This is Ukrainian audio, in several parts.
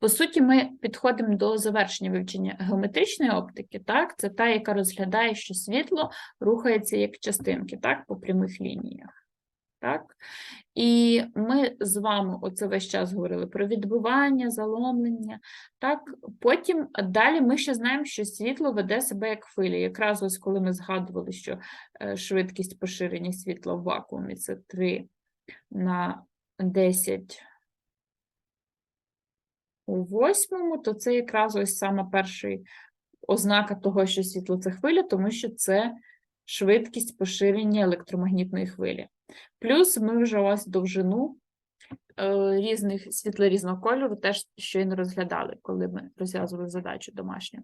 По суті, ми підходимо до завершення вивчення геометричної оптики, так? Це та, яка розглядає, що світло рухається як частинки, так, по прямих лініях. Так? І ми з вами оце весь час говорили про відбивання, заломлення. Так? Потім далі ми ще знаємо, що світло веде себе як хвиля. Якраз ось коли ми згадували, що е, швидкість поширення світла в вакуумі це 3 на 10 у восьмому, то це якраз ось саме перший ознака того, що світло це хвиля, тому що це швидкість поширення електромагнітної хвилі. Плюс ми вже ось довжину е, різних світла різного кольору теж щойно розглядали, коли ми розв'язували задачу домашню.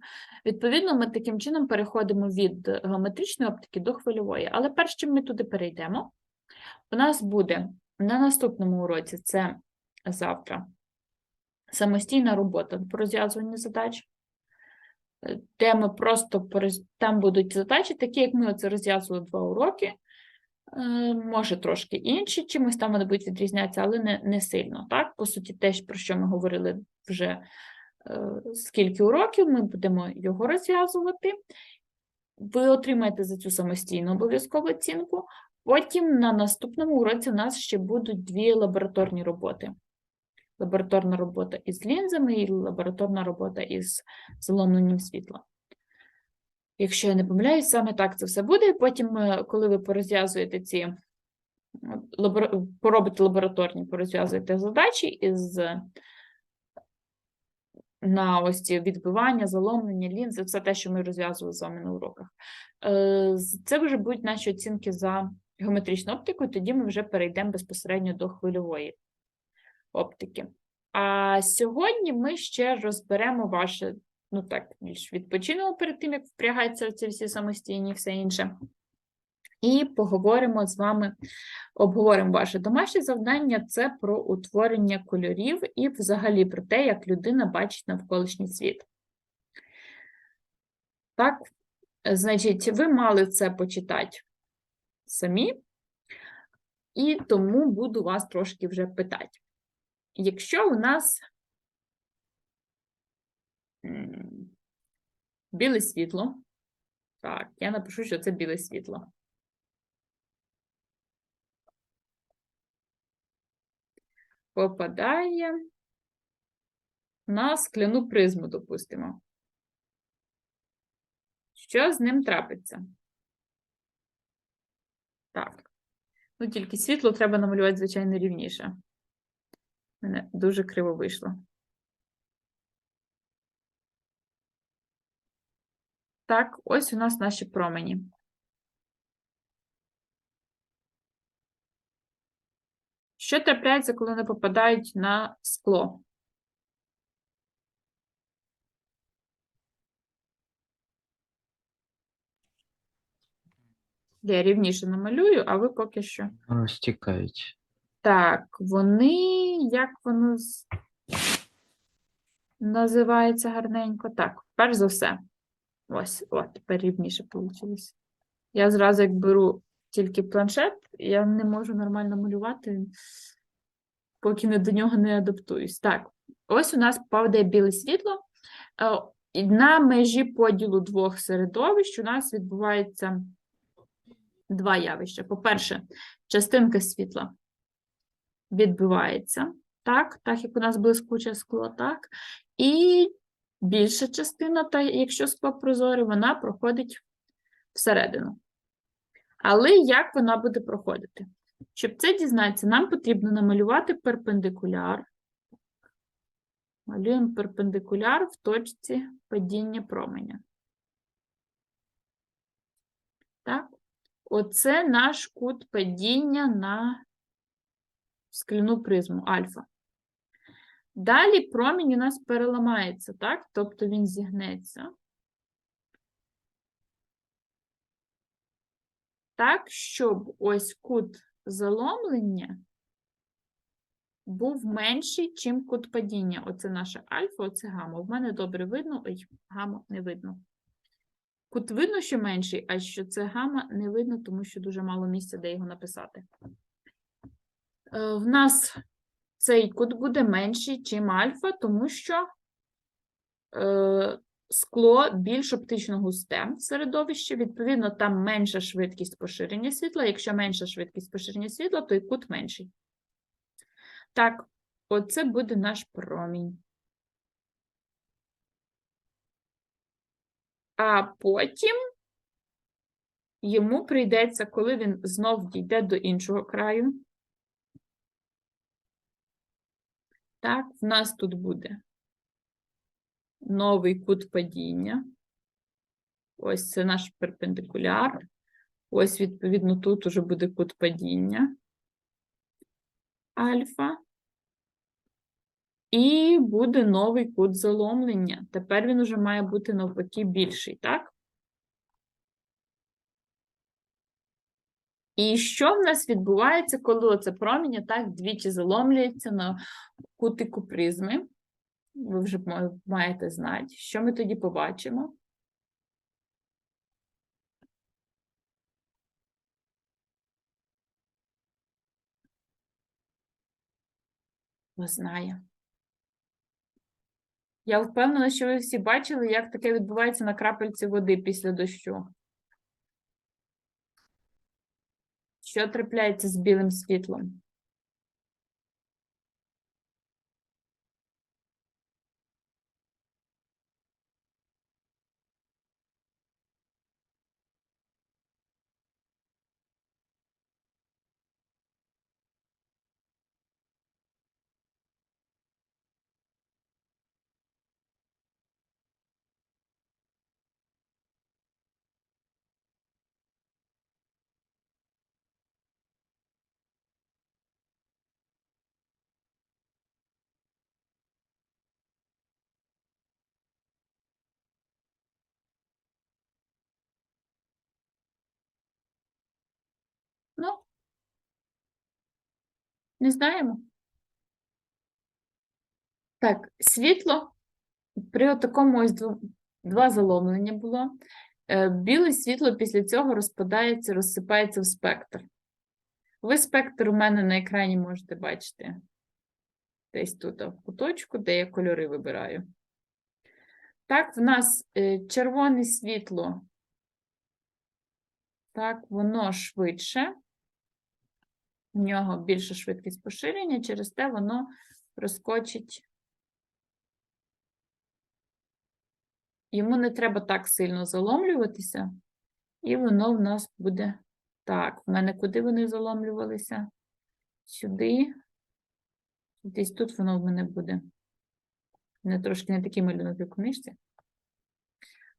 Відповідно, ми таким чином переходимо від геометричної оптики до хвильової. Але перш чим ми туди перейдемо, у нас буде на наступному уроці, це завтра, самостійна робота по розв'язуванню задач, е, де ми просто там будуть задачі, такі, як ми оце розв'язували два уроки, е, може трошки інші, чимось там вони будуть відрізнятися, але не, не сильно. Так? По суті, те, про що ми говорили вже е, скільки уроків, ми будемо його розв'язувати. Ви отримаєте за цю самостійну обов'язкову оцінку. Потім на наступному уроці у нас ще будуть дві лабораторні роботи. Лабораторна робота із лінзами і лабораторна робота із заломленням світла. Якщо я не помиляюсь, саме так це все буде. Потім, е, коли ви порозв'язуєте ці поробите лабораторні, порозв'язуєте задачі із на ось ці відбивання, заломлення, лінзи, все те, що ми розв'язували з вами на уроках. Е, Це вже будуть наші оцінки за геометричну оптику, тоді ми вже перейдемо безпосередньо до хвильової оптики. А сьогодні ми ще розберемо ваше, ну так, більш відпочинемо перед тим, як впрягаються ці всі самостійні і все інше. І поговоримо з вами, обговоримо ваше домашнє завдання це про утворення кольорів і взагалі про те, як людина бачить навколишній світ. Так, значить, ви мали це почитати самі, і тому буду вас трошки вже питати. Якщо у нас біле світло, так, я напишу, що це біле світло. Попадає на скляну призму, допустимо. Що з ним трапиться? Так. Ну, тільки світло треба намалювати, звичайно, рівніше. Мене дуже криво вийшло. Так, ось у нас наші промені. Що трапляється, коли вони попадають на скло? Я рівніше намалюю, а ви поки що. Розтікають. Так, вони, як воно з- називається гарненько? Так, перш за все. Ось, от, тепер рівніше вийшло. Я зразу, як беру тільки планшет, я не можу нормально малювати, поки не до нього не адаптуюсь. Так, ось у нас падає біле світло. Е, і На межі поділу двох середовищ у нас відбувається два явища. По-перше, частинка світла відбивається, так, так як у нас блискуче скло, так. І більша частина, та якщо скло прозоре, вона проходить всередину. Але як вона буде проходити? Щоб це дізнатися, нам потрібно намалювати перпендикуляр. Малюємо перпендикуляр в точці падіння променя. Так, оце наш кут падіння на скляну призму альфа. Далі промінь у нас переламається, так? Тобто він зігнеться. Так, щоб ось кут заломлення був менший, чим кут падіння. Оце наша альфа, оце гамма. В мене добре видно, ой, гамма не видно. Кут видно, що менший, а що це гамма не видно, тому що дуже мало місця, де його написати. Е, В нас цей кут буде менший, чим альфа, тому що е, скло більш оптично густе в середовищі, відповідно, там менша швидкість поширення світла. Якщо менша швидкість поширення світла, то і кут менший. Так, оце буде наш промінь. А потім йому прийдеться, коли він знов дійде до іншого краю. Так, в нас тут буде новий кут падіння. Ось це наш перпендикуляр. Ось, відповідно, тут уже буде кут падіння альфа. І буде новий кут заломлення. Тепер він уже має бути навпаки більший, так? І що в нас відбувається, коли оце проміння так двічі заломлюється на кутику призми? Ви вже маєте знати, що ми тоді побачимо. Хто знає. Я впевнена, що ви всі бачили, як таке відбувається на крапельці води після дощу. Що трапляється з білим світлом? Не знаємо. Так, світло при такому ось два заломлення було. Е, Біле світло після цього розпадається, розсипається в спектр. Ви спектр у мене на екрані можете бачити десь тут в куточку, де я кольори вибираю. Так, в нас е, червоне світло. Так, воно швидше. У нього більша швидкість поширення, через те воно проскочить. Йому не треба так сильно заломлюватися, і воно в нас буде так. В мене куди вони заломлювалися? Сюди. Десь тут воно в мене буде. Не трошки не такий малюнок, у книжці.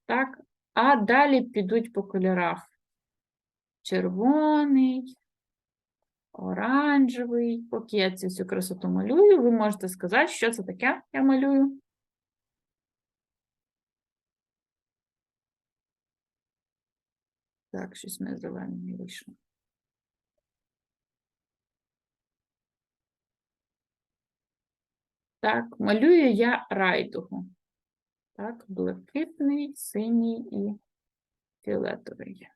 Так, а далі підуть по кольорах. Червоний, оранжевий. Поки я цю всю красоту малюю, ви можете сказати, що це таке я малюю. Так, щось не зелене не вийшло. Так, малюю я райдугу. Так, блакитний, синій і фіолетовий.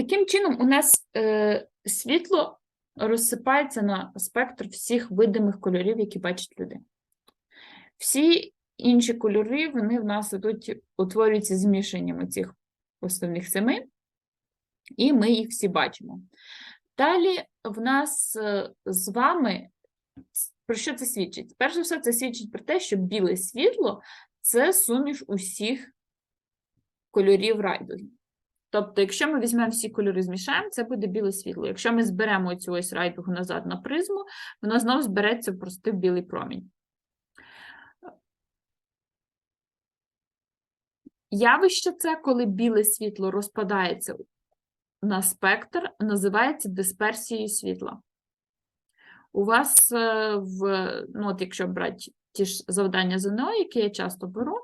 Таким чином, у нас е, світло розсипається на спектр всіх видимих кольорів, які бачать люди. Всі інші кольори, вони в нас ідуть, утворюються змішанням цих основних семи, і ми їх всі бачимо. Далі в нас е, з вами про що це свідчить? Перш за все, це свідчить про те, що біле світло це суміш усіх кольорів райдуги. Тобто, якщо ми візьмемо всі кольори, змішаємо, це буде біле світло. Якщо ми зберемо цю ось райдугу назад на призму, вона знову збереться в простий білий промінь. Явище це, коли біле світло розпадається на спектр, називається дисперсією світла. У вас е, в, ну от якщо брати ті ж завдання ЗНО, які я часто беру,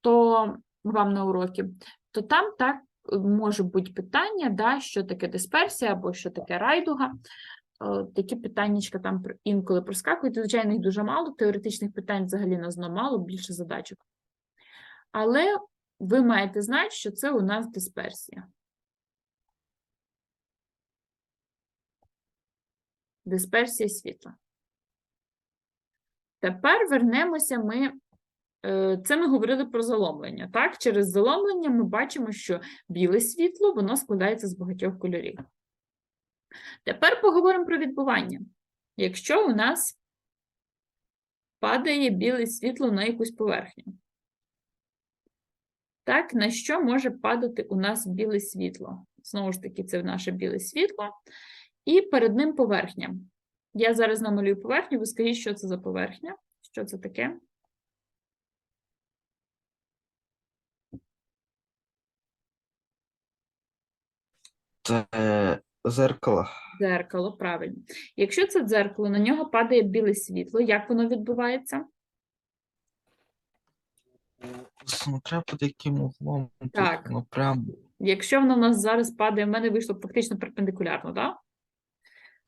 то вам на уроки, то там так може бути питання, да, що таке дисперсія або що таке райдуга. Е, Такі питаннячка там інколи проскакують. Звичайно, їх дуже мало, теоретичних питань взагалі на ЗНО мало, більше задачок. Але ви маєте знати, що це у нас дисперсія. Дисперсія світла. Тепер вернемося ми. Е, Це ми говорили про заломлення. Так, через заломлення ми бачимо, що біле світло воно складається з багатьох кольорів. Тепер поговоримо про відбування. Якщо у нас падає біле світло на якусь поверхню, так, на що може падати у нас біле світло? Знову ж таки, це наше біле світло, і перед ним поверхня. Я зараз намалюю поверхню, ви скажіть, що це за поверхня? Що це таке? Це зеркало. Дзеркало, правильно. Якщо це дзеркало, на нього падає біле світло, як воно відбувається? Смотря під яким углом. тут Так. воно прям. Якщо воно в нас зараз падає, в мене вийшло фактично перпендикулярно, так?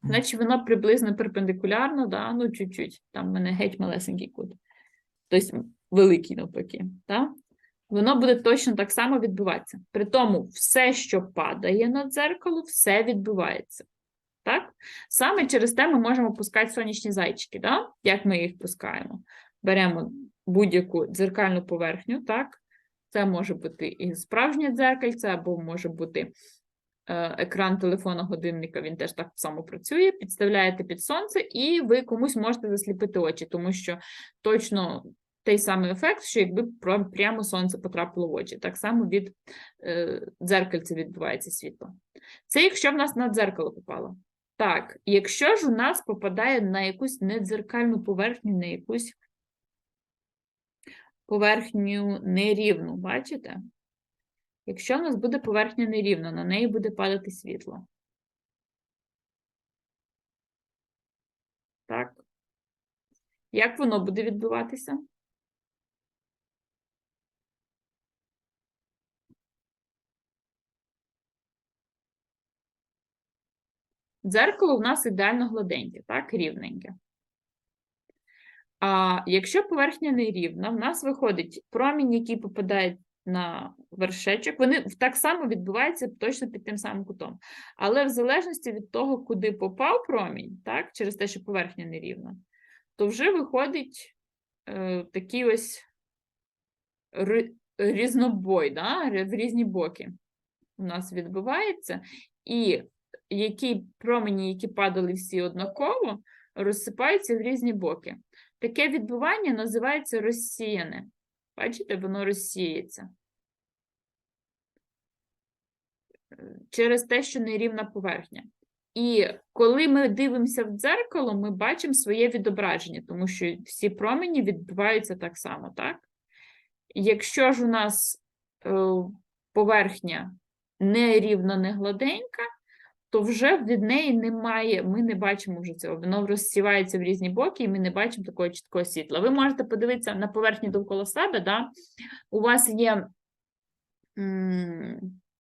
Мгм. Значить, воно приблизно перпендикулярно, да? ну, чуть-чуть. Там в мене геть малесенький кут. Тобто великий навпаки. Да? Воно буде точно так само відбуватися. При тому, все, що падає на дзеркало, все відбувається. Так? Саме через те ми можемо пускати сонячні зайчики. Да? Як ми їх пускаємо? Беремо будь-яку дзеркальну поверхню, так? Це може бути і справжнє дзеркальце, або може бути е, екран телефона годинника, він теж так само працює. Підставляєте під сонце, і ви комусь можете засліпити очі, тому що точно той самий ефект, що якби прямо сонце потрапило в очі. Так само від е, дзеркальця відбувається світло. Це якщо в нас на дзеркало попало. Так, якщо ж у нас попадає на якусь недзеркальну поверхню, на якусь поверхню нерівну, бачите? Якщо в нас буде поверхня нерівна, на неї буде падати світло. Так. Як воно буде відбуватися? Дзеркало у нас ідеально гладеньке, так, рівненьке. А якщо поверхня нерівна, в нас виходить промінь, який попадає на вершечок, вони так само відбуваються точно під тим самим кутом. Але в залежності від того, куди попав промінь, так, через те, що поверхня нерівна, то вже виходить е, такий ось різнобой, да, в різні боки у нас відбувається. І які промені, які падали всі однаково, розсипаються в різні боки. Таке відбування називається розсіяне. Бачите, воно розсіється. Через те, що нерівна поверхня. І коли ми дивимося в дзеркало, ми бачимо своє відображення, тому що всі промені відбуваються так само, так? Якщо ж у нас е, поверхня нерівна, не гладенька, то вже від неї немає, ми не бачимо вже цього. Воно розсівається в різні боки, і ми не бачимо такого чіткого світла. Ви можете подивитися на поверхню довкола себе, да? у вас є.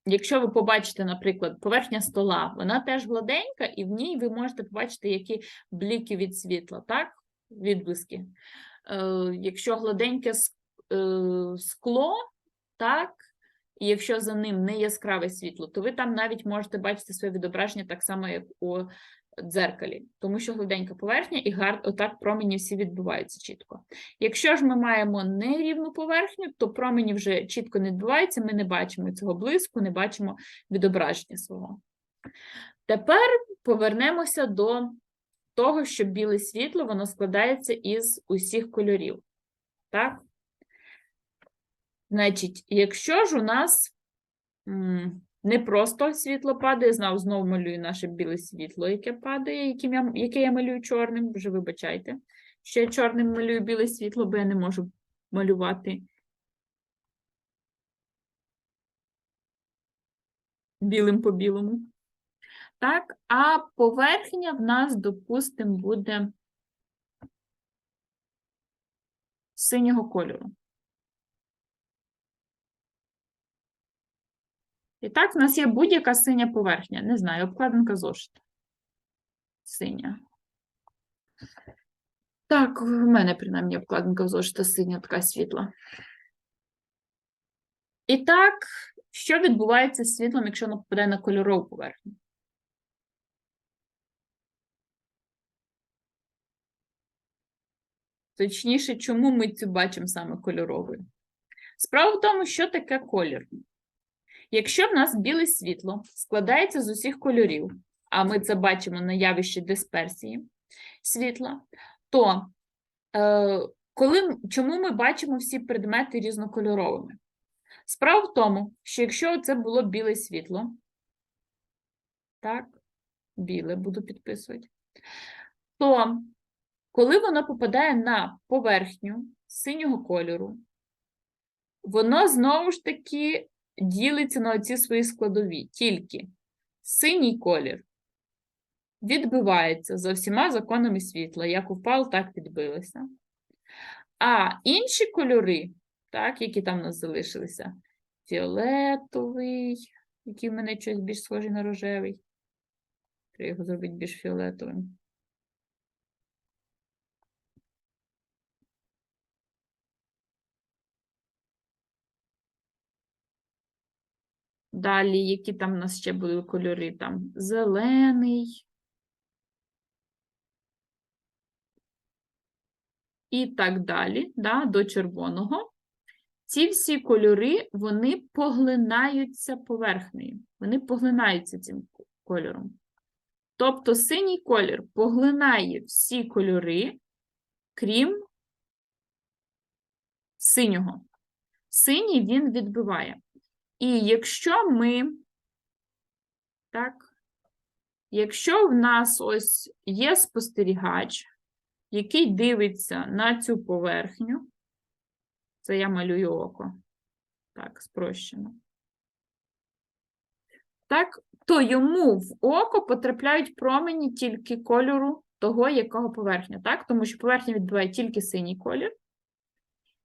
Якщо ви побачите, наприклад, поверхня стола, вона теж гладенька, і в ній ви можете побачити, які бліки від світла, так? Відблиски. Е, якщо гладеньке е, скло, так, і якщо за ним не яскраве світло, то ви там навіть можете бачити своє відображення так само, як у дзеркалі, тому що гладенька поверхня і гар... отак промені всі відбуваються чітко. Якщо ж ми маємо нерівну поверхню, то промені вже чітко не відбуваються, ми не бачимо цього блиску, не бачимо відображення свого. Тепер повернемося до того, що біле світло воно складається із усіх кольорів. Так? Значить, якщо ж у нас не просто світло падає, знов знову малюю наше біле світло, яке падає, яким я, яке я малюю чорним, вже вибачайте, що я чорним малюю біле світло, бо я не можу малювати білим по білому. Так, а поверхня в нас, допустимо, буде синього кольору. І так, в нас є будь-яка синя поверхня. Не знаю, обкладинка зошита. Синя. Так, в мене принаймні обкладинка зошита синя, така світла. І так, що відбувається з світлом, якщо воно попадає на кольорову поверхню? Точніше, чому ми цю бачимо саме кольоровою? Справа в тому, що таке колір. Якщо в нас біле світло складається з усіх кольорів, а ми це бачимо на явищі дисперсії світла, то е, коли, чому ми бачимо всі предмети різнокольоровими? Справа в тому, що якщо це було біле світло, так, біле буду підписувати, то коли воно попадає на поверхню синього кольору, воно знову ж таки ділиться на оці свої складові. Тільки синій колір відбивається за всіма законами світла, як упало, так відбилося. А інші кольори, так, які там у нас залишилися, фіолетовий, який в мене щось більш схожий на рожевий. Треба його зробити більш фіолетовим. Далі, які там у нас ще були кольори? Там зелений. І так далі, да, до червоного. Ці всі кольори, вони поглинаються поверхнею. Вони поглинаються цим кольором. Тобто синій колір поглинає всі кольори, крім синього. Синій він відбиває. І якщо ми, так, якщо в нас ось є спостерігач, який дивиться на цю поверхню, це я малюю око, так, спрощено. Так, то йому в око потрапляють промені тільки кольору того, якого поверхня, так? Тому що поверхня відбиває тільки синій колір.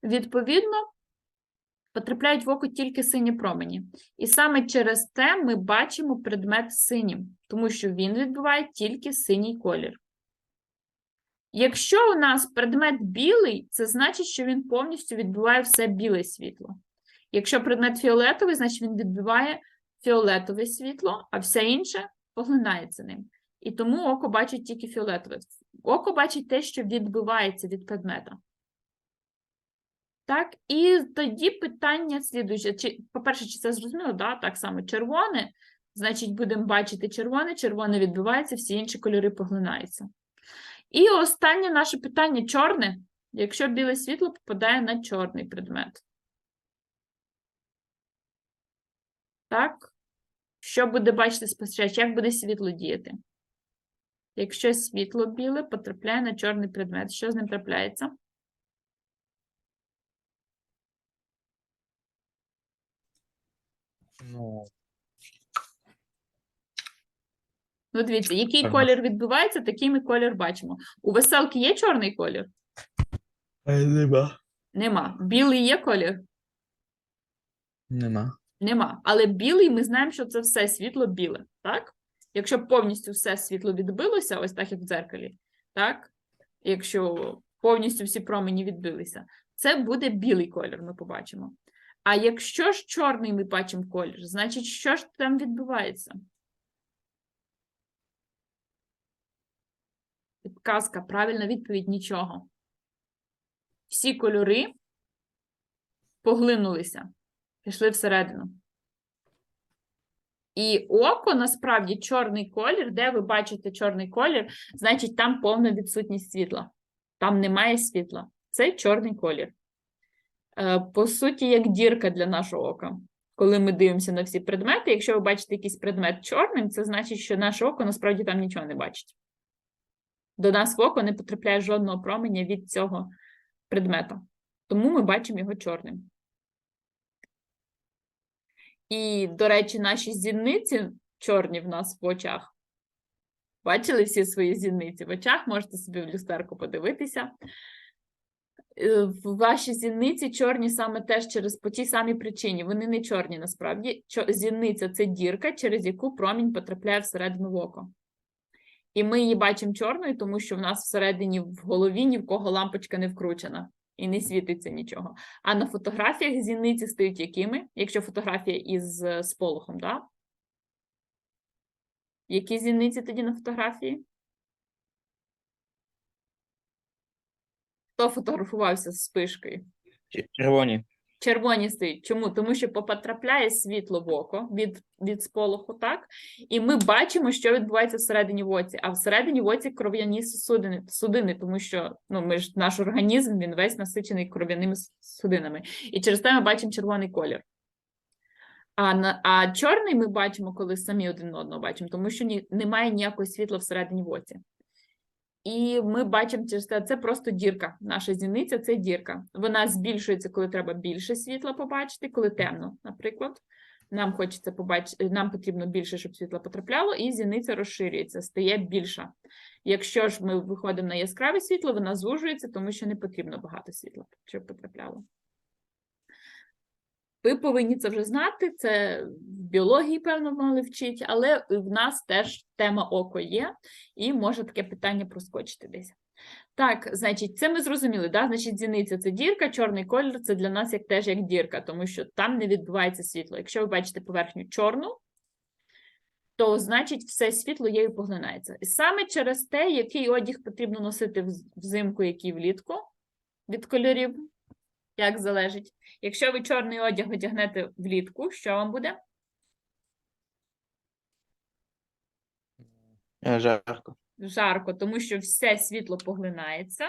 Відповідно, потрапляють в око тільки сині промені. І саме через те ми бачимо предмет синім, тому що він відбиває тільки синій колір. Якщо у нас предмет білий, це значить, що він повністю відбиває все біле світло. Якщо предмет фіолетовий, значить він відбиває фіолетове світло, а все інше поглинається ним. І тому око бачить тільки фіолетове. Око бачить те, що відбивається від предмета. Так, і тоді питання слідуюче. Чи, по-перше, чи це зрозуміло? Да? Так само червоне, значить, будемо бачити червоне, червоне відбивається, всі інші кольори поглинаються. І останнє наше питання чорне. Якщо біле світло попадає на чорний предмет. Так? Що буде бачити спостерігач? Як буде світло діяти? Якщо світло біле потрапляє на чорний предмет, що з ним трапляється? Ну, Ну, дивіться, який колір відбувається, такий ми колір бачимо. У веселки є чорний колір? нема. Нема. Білий є колір? Нема. Нема. Але білий ми знаємо, що це все світло біле, так? Якщо повністю все світло відбилося, ось так як в дзеркалі, так? Якщо повністю всі промені відбилися, це буде білий колір, ми побачимо. А якщо ж чорний ми бачимо колір, значить, що ж там відбувається? Підказка, правильна відповідь нічого. Всі кольори поглинулися, пішли всередину. І око насправді чорний колір, де ви бачите чорний колір, значить там повна відсутність світла. Там немає світла. Це чорний колір. Е, По суті, як дірка для нашого ока. Коли ми дивимося на всі предмети, якщо ви бачите якийсь предмет чорним, це значить, що наше око насправді там нічого не бачить. До нас в око не потрапляє жодного променя від цього предмета. Тому ми бачимо його чорним. І, до речі, наші зіниці чорні в нас в очах. Бачили всі свої зіниці в очах, можете собі в люстерку подивитися. Е, Ваші зіниці чорні саме теж через по тій самій причині. Вони не чорні насправді. Зіниця це дірка, через яку промінь потрапляє всередину в око. І ми її бачимо чорною, тому що в нас всередині в голові ні в кого лампочка не вкручена. і не світиться нічого. А на фотографіях зіниці стають якими? Якщо фотографія із сполохом, да? Які зіниці тоді на фотографії? Хто фотографувався з спишкою? Червоні. Червоні стоять. Чому? Тому що потрапляє світло в око від, від сполоху, так? І ми бачимо, що відбувається всередині в оці. А всередині в оці кров'яні судини, судини, тому що ну, ми ж наш організм він весь насичений кров'яними судинами. І через те ми бачимо червоний колір. А, на, а чорний ми бачимо, коли самі один одного бачимо, тому що ні, немає ніякого світла всередині в оці. І ми бачимо через те, це просто дірка. Наша зіниця це дірка. Вона збільшується, коли треба більше світла побачити, коли темно, наприклад. Нам хочеться побачити, нам потрібно більше, щоб світло потрапляло, і зіниця розширюється, стає більша. Якщо ж ми виходимо на яскраве світло, вона звужується, тому що не потрібно багато світла, щоб потрапляло. Ви повинні це вже знати, це в біології, певно, мали вчити, але в нас теж тема око є, і може таке питання проскочити десь. Так, значить, це ми зрозуміли, да? Значить, зіниця це дірка, чорний колір це для нас як теж як дірка, тому що там не відбувається світло. Якщо ви бачите поверхню чорну, то значить все світло її поглинається. І саме через те, який одяг потрібно носити взимку, який влітку від кольорів, як залежить. Якщо ви чорний одяг одягнете влітку, що вам буде? Е, Жарко. жарко, тому що все світло поглинається.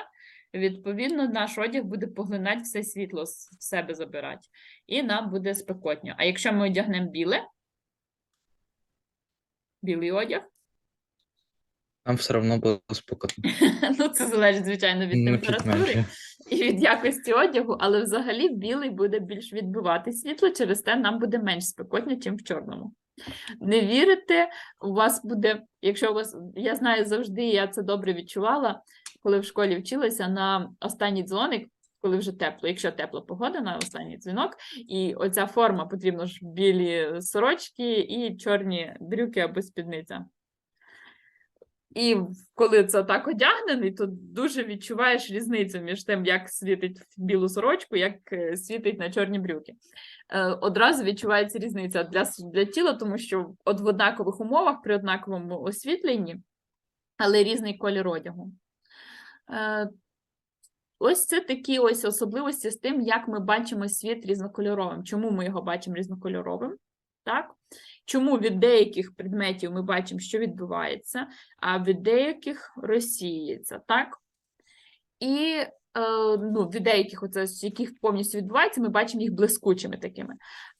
Відповідно, наш одяг буде поглинати все світло в себе забирати, і нам буде спекотно. А якщо ми одягнемо біле, білий одяг, Нам все одно було спокійно. ну це залежить, звичайно, від Ну, температури. І від якості одягу, але взагалі білий буде більш відбивати світло, через те нам буде менш спекотно, ніж в чорному. Не вірите, у вас буде, якщо у вас, я знаю завжди, я це добре відчувала, коли в школі вчилася на останній дзвоник, коли вже тепло, якщо тепла погода на останній дзвінок, і оця форма потрібно ж білі сорочки і чорні брюки або спідниця. І коли це так одягнений, то дуже відчуваєш різницю між тим, як світить в білу сорочку, як е, світить на чорні брюки. Е, Одразу відчувається різниця для, для тіла, тому що от в однакових умовах, при однаковому освітленні, але різний колір одягу. Е, Ось це такі ось особливості з тим, як ми бачимо світ різнокольоровим. Чому ми його бачимо різнокольоровим? Так? Чому від деяких предметів ми бачимо, що відбувається, а від деяких розсіюється, так? І е, ну, від деяких, оце, яких повністю відбувається, ми бачимо їх блискучими такими.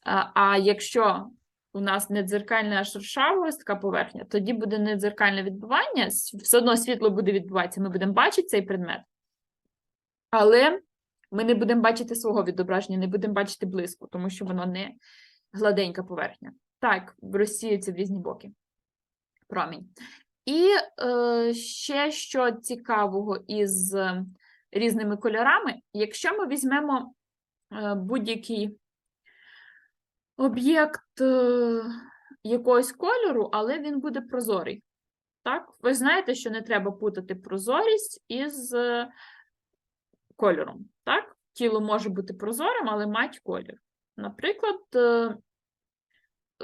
А, а якщо у нас не дзеркальна, а така поверхня, тоді буде не дзеркальне відбування, все одно світло буде відбуватися, ми будемо бачити цей предмет, але ми не будемо бачити свого відображення, не будемо бачити блиску, тому що воно не гладенька поверхня. Так, розсіюється в різні боки. Промінь. І е, ще що цікавого із різними кольорами, якщо ми візьмемо е, будь-який об'єкт е, якогось кольору, але він буде прозорий. Так? Ви знаєте, що не треба путати прозорість із е, кольором. Так? Тіло може бути прозорим, але мать колір. Наприклад,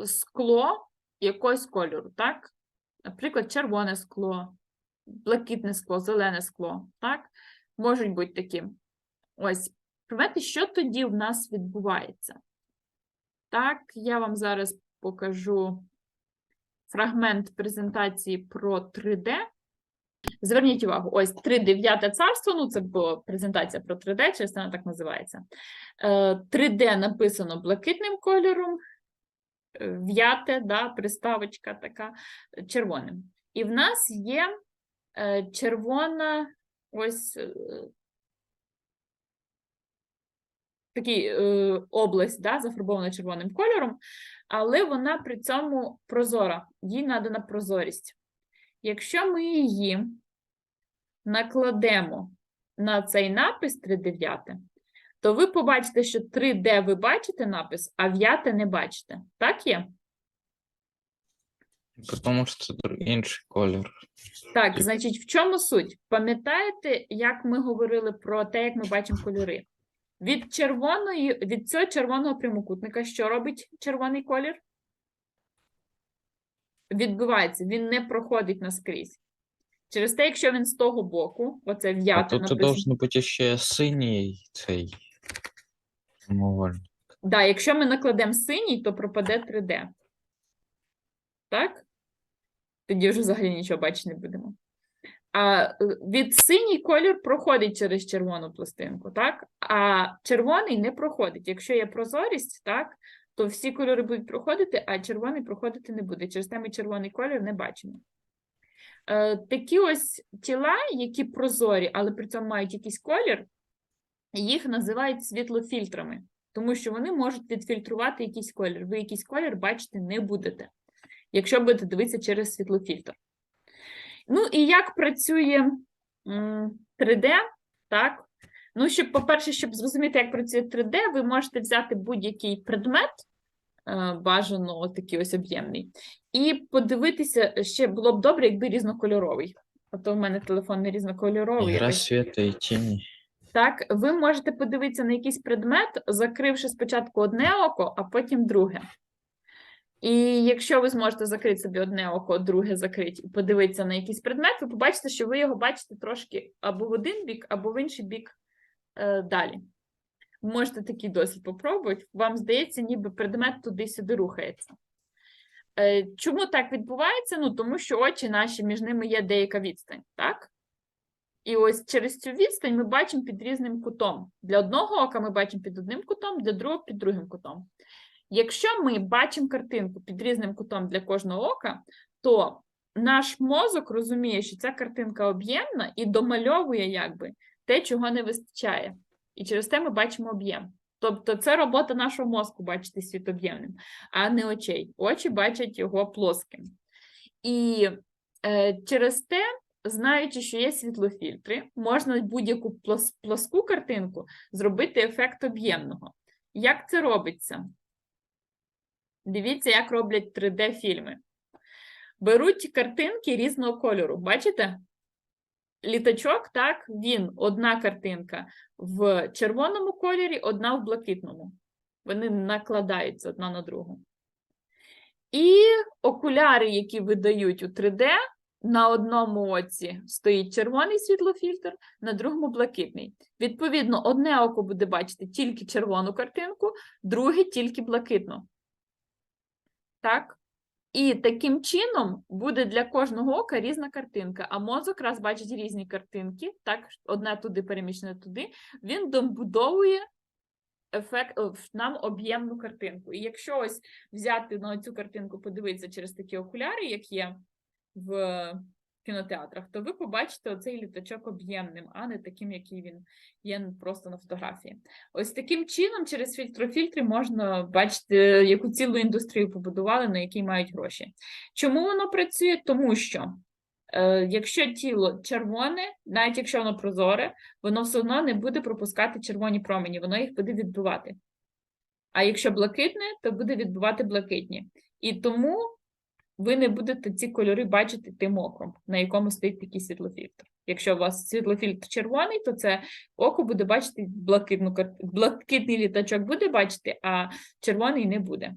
скло якогось кольору, так? Наприклад, червоне скло, блакитне скло, зелене скло, так? Можуть бути такі. Ось, пам'ятаєте, що тоді в нас відбувається? Так, я вам зараз покажу фрагмент презентації про 3D. Зверніть увагу, ось 3D царство, ну це була презентація про 3D, через це вона так називається. Е, 3D написано блакитним кольором, е, в'яте, да, приставочка така е, червоним. І в нас є е, червона ось е, такий область, да, зафарбована червоним кольором, але вона при цьому прозора, їй надана прозорість. Якщо ми її накладемо на цей напис 3D, то ви побачите, що 3D ви бачите напис, а в'яте не бачите. Так є? Тому що це інший колір. Так, значить, в чому суть? Пам'ятаєте, як ми говорили про те, як ми бачимо кольори? Від червоної, від цього червоного прямокутника, що робить червоний колір? Відбувається, він не проходить наскрізь. Через те, якщо він з того боку, оце в'ято тут написано. должен бути ще синій цей прямоугольник. Да, якщо ми накладемо синій, то пропаде 3D. Так? Тоді вже взагалі нічого бачити не будемо. А е, від синій колір проходить через червону пластинку, так? А червоний не проходить. Якщо є прозорість, так, то всі кольори будуть проходити, а червоний проходити не буде. Через те ми червоний колір не бачимо. Е, такі ось тіла, які прозорі, але при цьому мають якийсь колір, їх називають світлофільтрами тому що вони можуть відфільтрувати якийсь колір. Ви якийсь колір бачити не будете, якщо будете дивитися через світлофільтр. Ну і як працює 3D, так? Ну, щоб, по-перше, щоб зрозуміти, як працює 3D, ви можете взяти будь-який предмет, е, бажано такий ось об'ємний, і подивитися, ще було б добре, якби різнокольоровий. А то в мене телефон не різнокольоровий. Ігра якось. світа і тіні. Так, ви можете подивитися на якийсь предмет, закривши спочатку одне око, а потім друге. І якщо ви зможете закрити собі одне око, друге закрити і подивитися на якийсь предмет, ви побачите, що ви його бачите трошки або в один бік, або в інший бік е, далі. Можете такий досвід попробувати. Вам здається, ніби предмет туди-сюди рухається. Е, чому так відбувається? Ну, тому що очі наші між ними є деяка відстань, так? І ось через цю відстань ми бачимо під різним кутом. Для одного ока ми бачимо під одним кутом, для другого під другим кутом. Якщо ми бачимо картинку під різним кутом для кожного ока, то наш мозок розуміє, що ця картинка об'ємна і домальовує якби те, чого не вистачає. І через те ми бачимо об'єм. Тобто це робота нашого мозку бачити світ об'ємним, а не очей. Очі бачать його плоским. І е, через те знаючи, що є світлофільтри, можна будь-яку плос- плоску картинку зробити ефект об'ємного. Як це робиться? Дивіться, як роблять 3D-фільми. Беруть картинки різного кольору. Бачите? Літачок, так, він одна картинка в червоному кольорі, одна в блакитному. Вони накладаються одна на другу. І окуляри, які видають у 3D, на одному оці стоїть червоний світлофільтр, на другому блакитний. Відповідно, одне око буде бачити тільки червону картинку, друге тільки блакитну. Так? І таким чином буде для кожного ока різна картинка, а мозок раз бачить різні картинки, так, одна туди переміщена туди, він добудовує ефект нам об'ємну картинку. І якщо ось взяти на цю картинку, подивитися через такі окуляри, як є в кінотеатрах, то ви побачите оцей літачок об'ємним, а не таким, який він є просто на фотографії. Ось таким чином, через фільтрофільтри можна бачити, яку цілу індустрію побудували, на якій мають гроші. Чому воно працює? Тому що е, якщо тіло червоне, навіть якщо воно прозоре, воно все одно не буде пропускати червоні промені, воно їх буде відбивати. А якщо блакитне, то буде відбивати блакитні. І тому ви не будете ці кольори бачити тим оком, на якому стоїть такий світлофільтр. Якщо у вас світлофільтр червоний, то це око буде бачити блакитну блакитний літачок буде бачити, а червоний не буде.